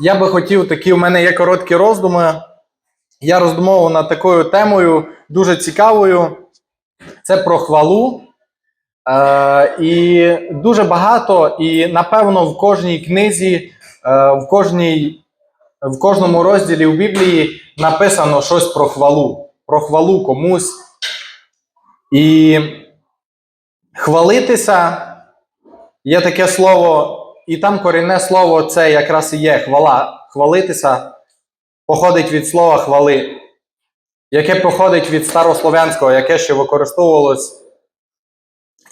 я би хотів такі, у мене є короткі роздуми. Я роздумовував над такою темою, дуже цікавою. Це про хвалу. Е, і дуже багато, і напевно в кожній книзі, е, в, кожній, в кожному розділі в Біблії написано щось про хвалу, про хвалу комусь. І хвалитися є таке слово, і там корінне слово це якраз і є хвала. Хвалитися походить від слова хвали, яке походить від старослов'янського, яке ще використовувалось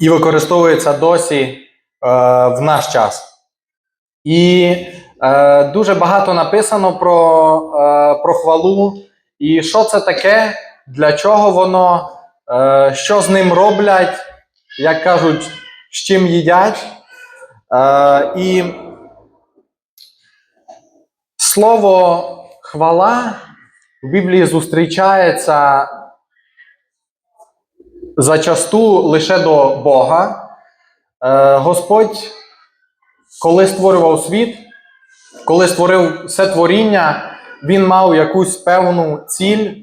і використовується досі е, в наш час. І е, дуже багато написано про, е, про хвалу. І що це таке, для чого воно, е, що з ним роблять, як кажуть, з чим їдять. І слово хвала в Біблії зустрічається зачасту лише до Бога. Е, Господь, коли створював світ, коли створив все творіння, Він мав якусь певну ціль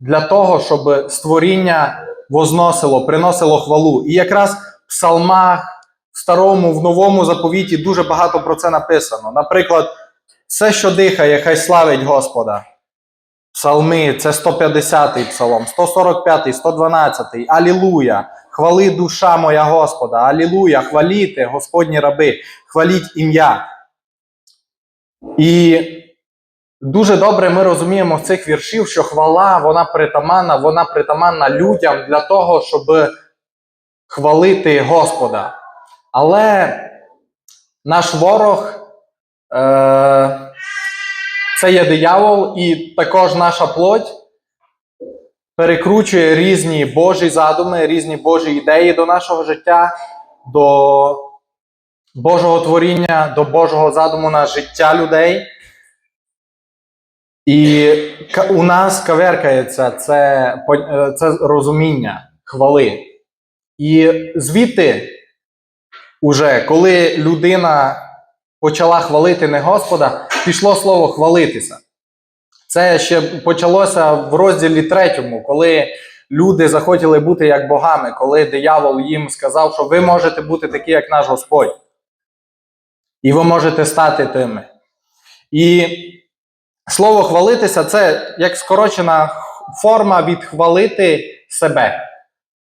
для того, щоб створіння возносило, приносило хвалу. І якраз в псалмах, в старому, в новому заповіті дуже багато про це написано. Наприклад, все, що дихає, хай славить Господа. Псалми, це 150-й псалом, 145-й, 112-й. Алілуя! Хвали душа моя Господа! Алілуя! Хваліте, Господні раби, хваліть ім'я. І дуже добре ми розуміємо в цих віршів, що хвала, вона притаманна, вона притаманна людям для того, щоб хвалити Господа. Але наш ворог. Е- це є диявол, і також наша плоть перекручує різні Божі задуми, різні Божі ідеї до нашого життя, до Божого творіння, до Божого задуму на життя людей. І у нас каверкається це, е, це розуміння хвали. І звідти, уже, коли людина почала хвалити не Господа, пішло слово хвалитися. Це ще почалося в розділі третьому, коли люди захотіли бути як богами, коли диявол їм сказав, що ви можете бути такі, як наш Господь. І ви можете стати тими. І слово хвалитися це як скорочена форма від хвалити себе.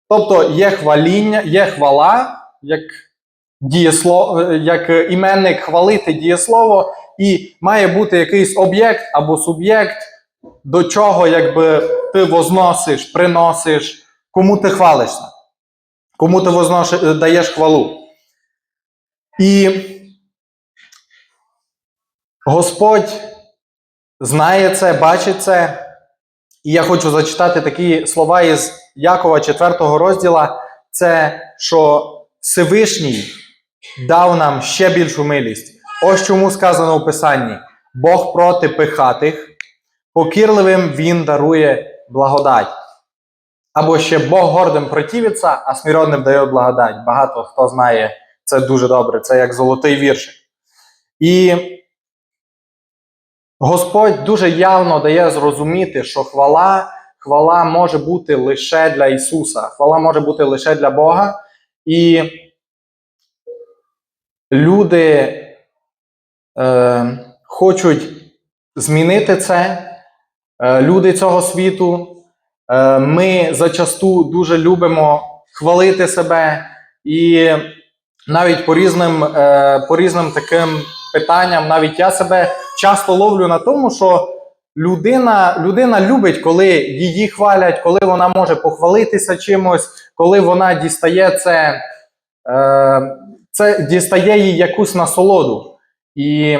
Тобто є хваління, є хвала, як дієслово, як іменник хвалити дієслово, і має бути якийсь об'єкт або суб'єкт, до чого якби ти возносиш, приносиш, кому ти хвалишся, кому ти возносиш, даєш хвалу. І Господь знає це, бачить це. І я хочу зачитати такі слова із Якова 4 розділа. Це що Всевишній дав нам ще більшу милість. Ось чому сказано у Писанні: Бог проти пихатих, покірливим Він дарує благодать. Або ще Бог гордим противиться, а смиренним дає благодать. Багато хто знає це дуже добре, це як золотий віршик. І Господь дуже явно дає зрозуміти, що хвала, хвала може бути лише для Ісуса, хвала може бути лише для Бога. І люди е, хочуть змінити це, е, люди цього світу. Е, ми зачасту дуже любимо хвалити себе і навіть по різним, е, по різним таким питанням, навіть я себе часто ловлю на тому, що людина, людина любить, коли її хвалять, коли вона може похвалитися чимось, коли вона дістає це, е, це дістає їй якусь насолоду. І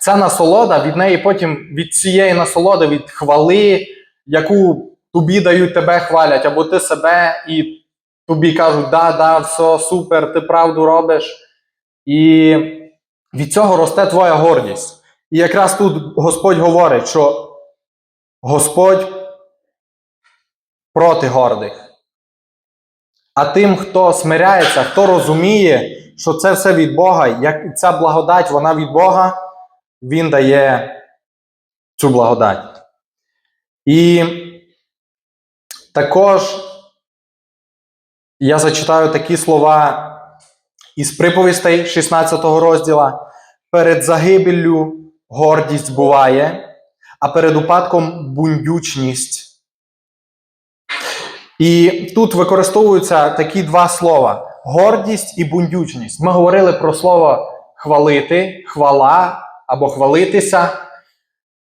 ця насолода від неї потім від цієї насолоди, від хвали, яку тобі дають, тебе хвалять, або ти себе, і тобі кажуть, да, да, все супер, ти правду робиш. І від цього росте твоя гордість. І якраз тут Господь говорить, що Господь проти гордих. А тим, хто смиряється, хто розуміє, що це все від Бога, як ця благодать, вона від Бога, Він дає цю благодать. І також я зачитаю такі слова із приповістей 16 розділа. Перед загибеллю гордість буває, а перед упадком бундючність. І тут використовуються такі два слова: гордість і бундючність. Ми говорили про слово хвалити, хвала або хвалитися.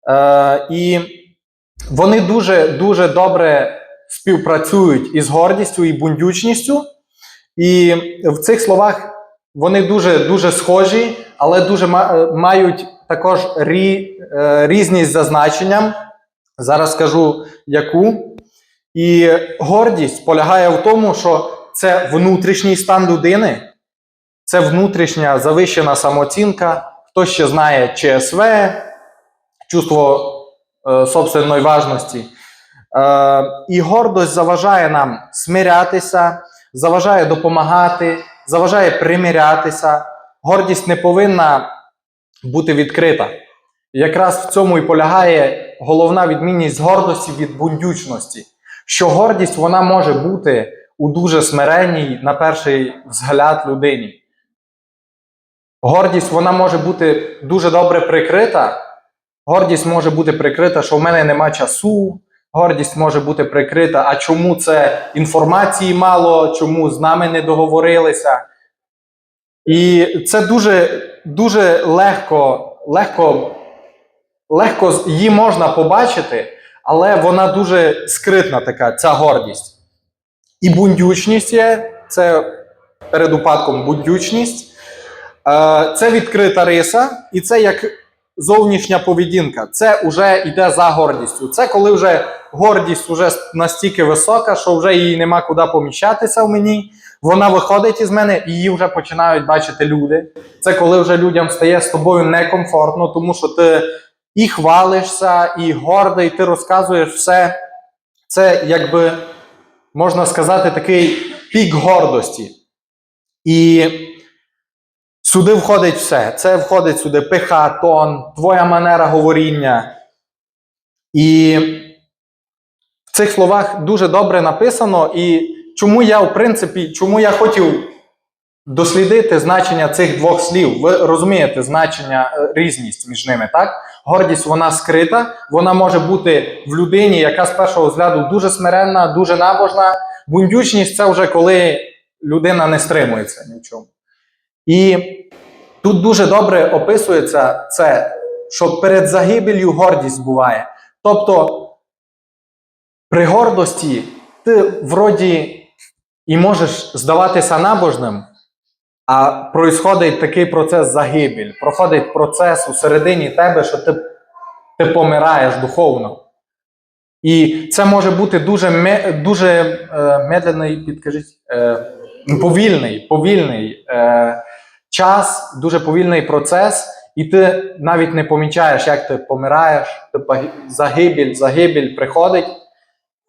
Е, і вони дуже, дуже добре співпрацюють із гордістю і бундючністю. І в цих словах вони дуже, дуже схожі, але дуже е, мають також рі, е, різність за значенням. Зараз скажу яку. І гордість полягає в тому, що це внутрішній стан людини, це внутрішня завищена самооцінка. Хто ще знає ЧСВ, чувство е, собственної важності. Е, і гордость заважає нам смирятися, заважає допомагати, заважає примирятися. Гордість не повинна бути відкрита. Якраз в цьому і полягає головна відмінність гордості від бундючності. Що гордість вона може бути у дуже смиренній, на перший взгляд, людині. Гордість вона може бути дуже добре прикрита. Гордість може бути прикрита, що в мене нема часу. Гордість може бути прикрита, а чому це інформації мало, чому з нами не договорилися. І це дуже, дуже легко, легко, легко її можна побачити, але вона дуже скритна така, ця гордість. І бундючність є, це перед упадком бундючність. Е, Це відкрита риса, і це як зовнішня поведінка. Це вже йде за гордістю. Це коли вже гордість вже настільки висока, що вже їй нема куди поміщатися в мені. Вона виходить із мене, і її вже починають бачити люди. Це коли вже людям стає з тобою некомфортно, тому що ти і хвалишся, і гордий, ти розказуєш все. Це якби можна сказати такий пік гордості. І Сюди входить все. Це входить сюди пиха, тон, твоя манера говоріння. І в цих словах дуже добре написано. І чому я, в принципі, чому я хотів дослідити значення цих двох слів. Ви розумієте значення, е, різність між ними, так? Гордість вона скрита, вона може бути в людині, яка з першого взгляду дуже смиренна, дуже набожна. Бундючність це вже коли людина не стримується ні в чому. І тут дуже добре описується це, що перед загибелью гордість буває. Тобто, при гордості ти вроді і можеш здаватися набожним, а происходить такий процес загибель, проходить процес у середині тебе, що ти, ти помираєш духовно. І це може бути дуже, дуже е, медленний, підкажіть, е, повільний, повільний е, час, дуже повільний процес, і ти навіть не помічаєш, як ти помираєш, ти загибель, загибель приходить.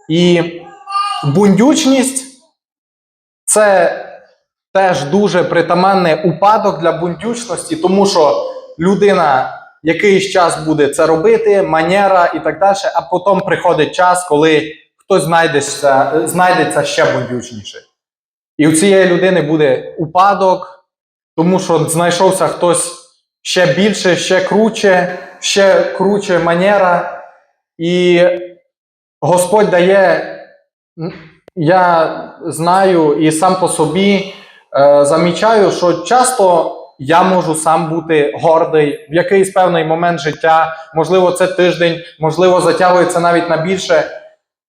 І бундючність це теж дуже притаманний упадок для бундючності, тому що людина якийсь час буде це робити, манера і так далі, а потім приходить час, коли хтось знайдеться, знайдеться ще бундючніше. І у цієї людини буде упадок, тому що знайшовся хтось ще більше, ще круче, ще круче манера. І Господь дає, я знаю і сам по собі е, замічаю, що часто я можу сам бути гордий в якийсь певний момент життя, можливо, це тиждень, можливо, затягується навіть на більше.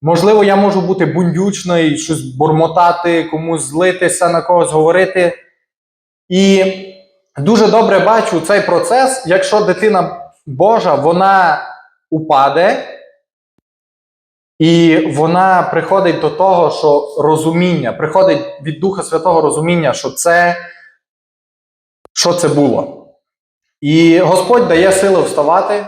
Можливо, я можу бути бундючний, щось бурмотати, комусь злитися, на когось говорити. І дуже добре бачу цей процес, якщо дитина Божа, вона упаде, і вона приходить до того, що розуміння, приходить від Духа Святого розуміння, що це, що це було. І Господь дає сили вставати.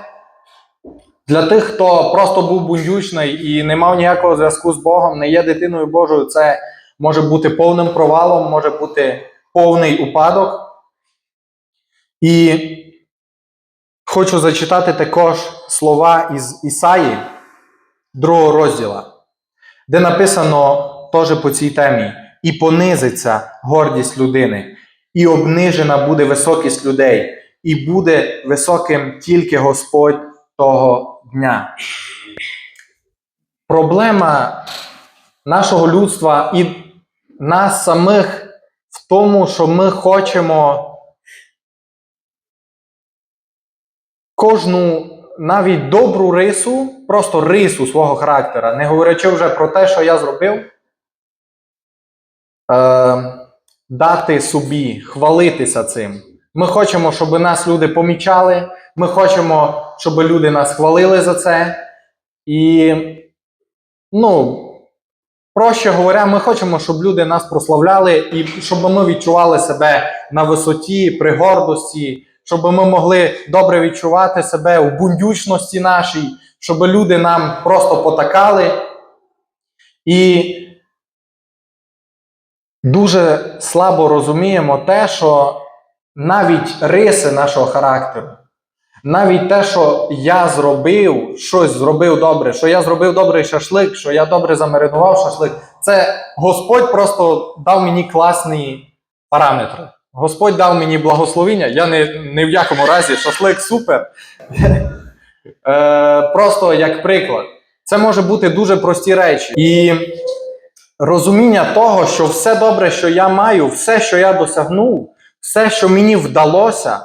Для тих, хто просто був бундючний і не мав ніякого зв'язку з Богом, не є дитиною Божою, це може бути повним провалом, може бути повний упадок. І хочу зачитати також слова із Ісаї, другого розділа, де написано теж по цій темі: і понизиться гордість людини, і обнижена буде високість людей, і буде високим тільки Господь того дня. Проблема нашого людства і нас самих в тому, що ми хочемо кожну навіть добру рису, просто рису свого характера, не говорячи вже про те, що я зробив, е, дати собі, хвалитися цим. Ми хочемо, щоб нас люди помічали, ми хочемо, щоб люди нас хвалили за це. І, ну, проще говоря, ми хочемо, щоб люди нас прославляли і щоб ми відчували себе на висоті, при гордості, щоб ми могли добре відчувати себе у бундючності нашій, щоб люди нам просто потакали. І дуже слабо розуміємо те, що навіть риси нашого характеру, навіть те, що я зробив, щось зробив добре, що я зробив добрий шашлик, що я добре замаринував шашлик, це Господь просто дав мені класні параметри. Господь дав мені благословіння. Я не, не в якому разі шашлик супер. Е, Просто як приклад. Це може бути дуже прості речі. І розуміння того, що все добре, що я маю, все, що я досягнув, все, що мені вдалося,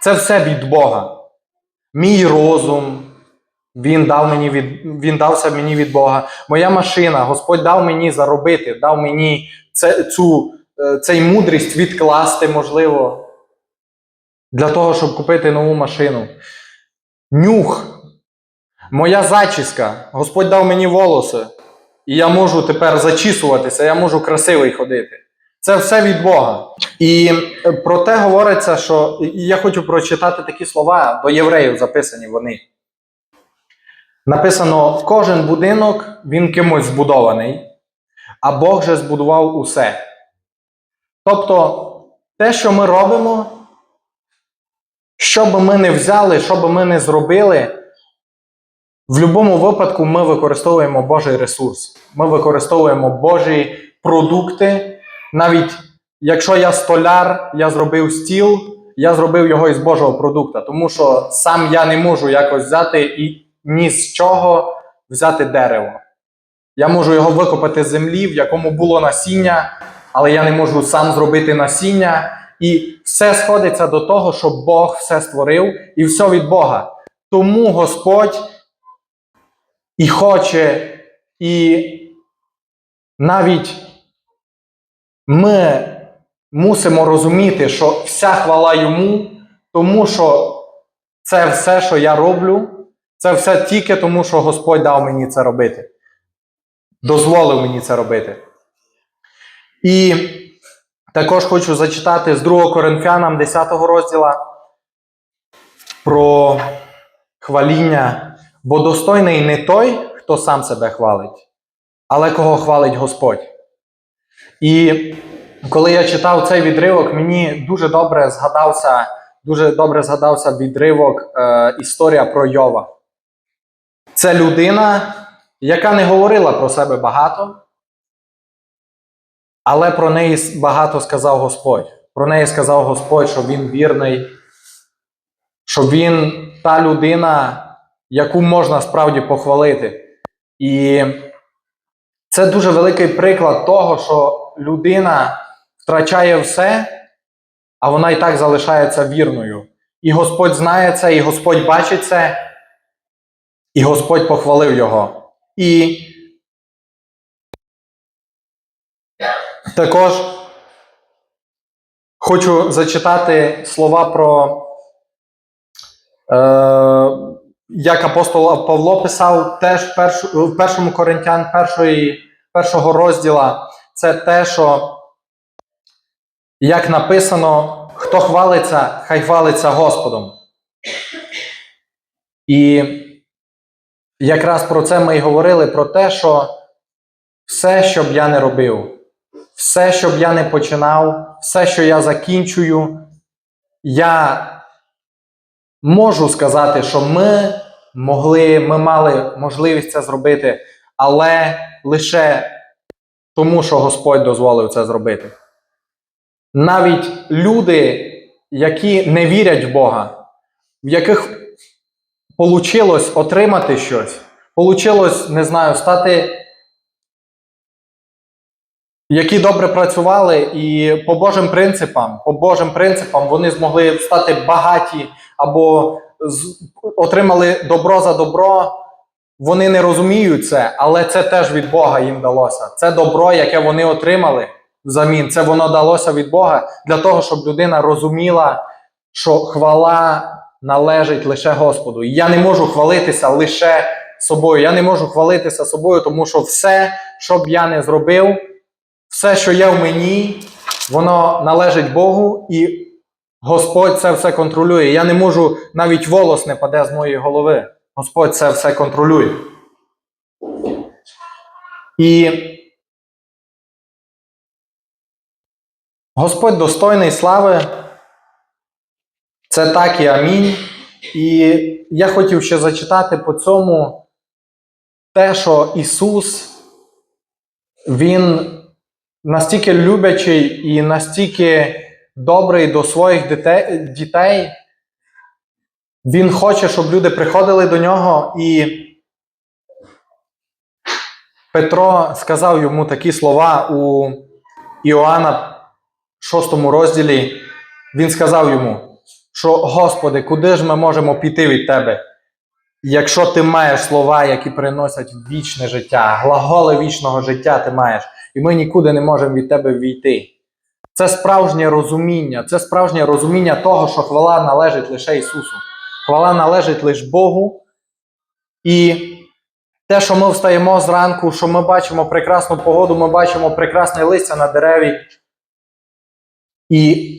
це все від Бога. Мій розум, він дав мені від, він дався мені від Бога. Моя машина, Господь дав мені заробити, дав мені це, цю, цей мудрість відкласти, можливо, для того, щоб купити нову машину. Нюх. Моя зачіска. Господь дав мені волоси. І я можу тепер зачісуватися, я можу красивий ходити. Це все від Бога. І е, про те говориться, що і я хочу прочитати такі слова до євреїв записані вони. Написано: кожен будинок він кимось збудований, а Бог же збудував усе. Тобто, те, що ми робимо, що би ми не взяли, що би ми не зробили, в будь-якому випадку ми використовуємо Божий ресурс. Ми використовуємо Божі продукти. Навіть якщо я столяр, я зробив стіл, я зробив його із Божого продукту, тому що сам я не можу якось взяти і ні з чого взяти дерево. Я можу його викопати з землі, в якому було насіння, але я не можу сам зробити насіння. І все сходиться до того, що Бог все створив, і все від Бога. Тому Господь і хоче, і навіть ми мусимо розуміти, що вся хвала йому, тому що це все, що я роблю, це все тільки тому, що Господь дав мені це робити. Дозволив мені це робити. І також хочу зачитати з 2 Коринфянам 10 розділа про хваління, бо достойний не той, хто сам себе хвалить, але кого хвалить Господь. І коли я читав цей відривок, мені дуже добре згадався, дуже добре згадався відривок е, історія про Йова. Це людина, яка не говорила про себе багато, але про неї багато сказав Господь. Про неї сказав Господь, що він вірний, що він та людина, яку можна справді похвалити. І це дуже великий приклад того, що людина втрачає все, а вона і так залишається вірною. І Господь знає це, і Господь бачить це, і Господь похвалив його. І також хочу зачитати слова про. Е, як апостол Павло писав теж першу, в першому Коринтян першої, першого розділа, це те, що, як написано, хто хвалиться, хай хвалиться Господом. І якраз про це ми й говорили: про те, що все, що б я не робив, все, що б я не починав, все, що я закінчую, я можу сказати, що ми могли, ми мали можливість це зробити, але лише тому, що Господь дозволив це зробити. Навіть люди, які не вірять в Бога, в яких вийшло отримати щось, вийшло, не знаю, стати які добре працювали, і по Божим принципам, по Божим принципам вони змогли стати багаті або отримали добро за добро. Вони не розуміють це, але це теж від Бога їм далося. Це добро, яке вони отримали взамін. Це воно далося від Бога для того, щоб людина розуміла, що хвала належить лише Господу. Я не можу хвалитися лише собою. Я не можу хвалитися собою, тому що все, що б я не зробив, все, що є в мені, воно належить Богу, і Господь це все контролює. Я не можу, навіть волос не паде з моєї голови. Господь це все контролює. І Господь достойний слави. Це так і амінь. І я хотів ще зачитати по цьому те, що Ісус, Він настільки люблячий і настільки добрий до своїх дітей. Він хоче, щоб люди приходили до нього, і Петро сказав йому такі слова у Іоанна 6 розділі. Він сказав йому, що Господи, куди ж ми можемо піти від Тебе, якщо ти маєш слова, які приносять вічне життя, глаголи вічного життя ти маєш, і ми нікуди не можемо від Тебе війти. Це справжнє розуміння, це справжнє розуміння того, що хвала належить лише Ісусу. Хвала належить лише Богу. І те, що ми встаємо зранку, що ми бачимо прекрасну погоду, ми бачимо прекрасне листя на дереві. І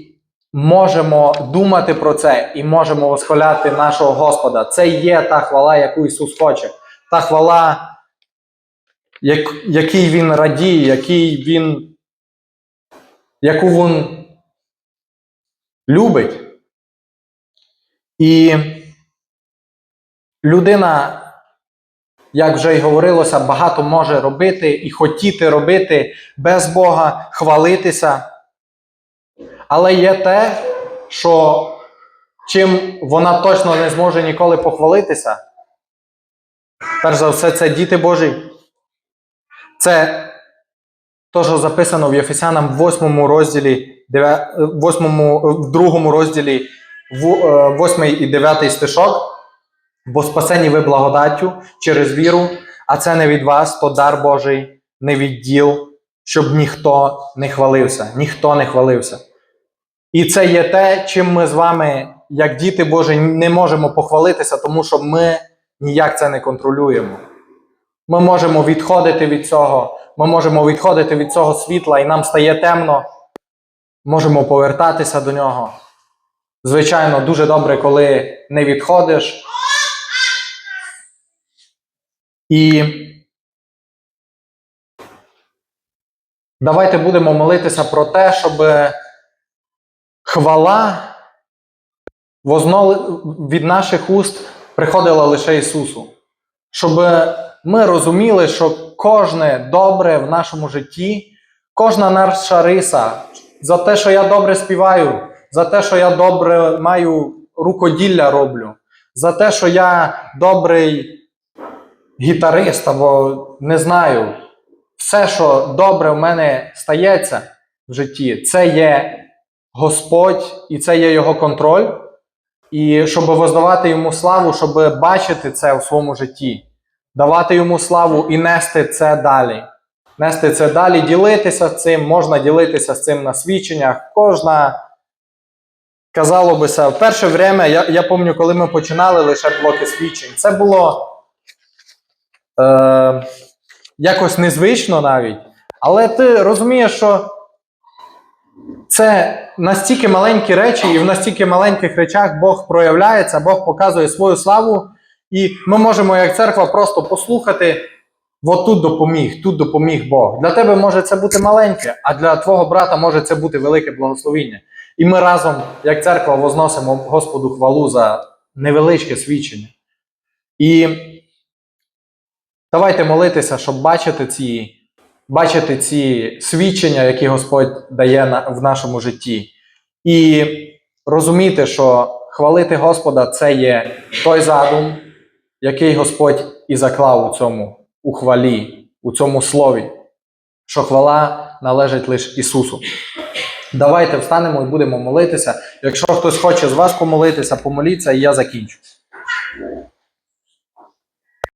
можемо думати про це і можемо восхваляти нашого Господа. Це є та хвала, яку Ісус хоче. Та хвала, як, який Він радіє, який Він, яку Він любить. І людина, як вже й говорилося, багато може робити і хотіти робити без Бога, хвалитися. Але є те, що чим вона точно не зможе ніколи похвалитися. Перш за все, це діти Божі. Це те, що записано в Єфесянам в 8 розділі, 8, в 2 розділі, 8 і 9 стишок. Бо спасені ви благодаттю через віру, а це не від вас, то дар Божий, не від діл, щоб ніхто не хвалився. Ніхто не хвалився. І це є те, чим ми з вами, як діти Божі, не можемо похвалитися, тому що ми ніяк це не контролюємо. Ми можемо відходити від цього, ми можемо відходити від цього світла, і нам стає темно. Можемо повертатися до нього. Звичайно, дуже добре, коли не відходиш. І давайте будемо молитися про те, щоб хвала від наших уст приходила лише Ісусу. Щоб ми розуміли, що кожне добре в нашому житті, кожна наша риса, за те, що я добре співаю, за те, що я добре маю рукоділля роблю, за те, що я добрий гітарист або не знаю, все, що добре в мене стається в житті, це є Господь і це є Його контроль. І щоб воздавати йому славу, щоб бачити це у своєму житті, давати йому славу і нести це далі. Нести це далі, ділитися цим, можна ділитися з цим на свідченнях. Кожна, казало би це, в перше время, я, я пам'ятаю, коли ми починали лише блоки свідчень, це було е, якось незвично навіть. Але ти розумієш, що це настільки маленькі речі, і в настільки маленьких речах Бог проявляється, Бог показує свою славу, і ми можемо, як церква, просто послухати. От тут допоміг, тут допоміг Бог. Для тебе може це бути маленьке, а для твого брата може це бути велике благословіння. І ми разом, як церква, возносимо Господу хвалу за невеличке свідчення. І давайте молитися, щоб бачити ці, бачити ці свідчення, які Господь дає в нашому житті. І розуміти, що хвалити Господа це є той задум, який Господь і заклав у цьому, у хвалі, у цьому слові, що хвала належить лише Ісусу. Давайте встанемо і будемо молитися. Якщо хтось хоче з вас помолитися, помоліться, і я закінчу.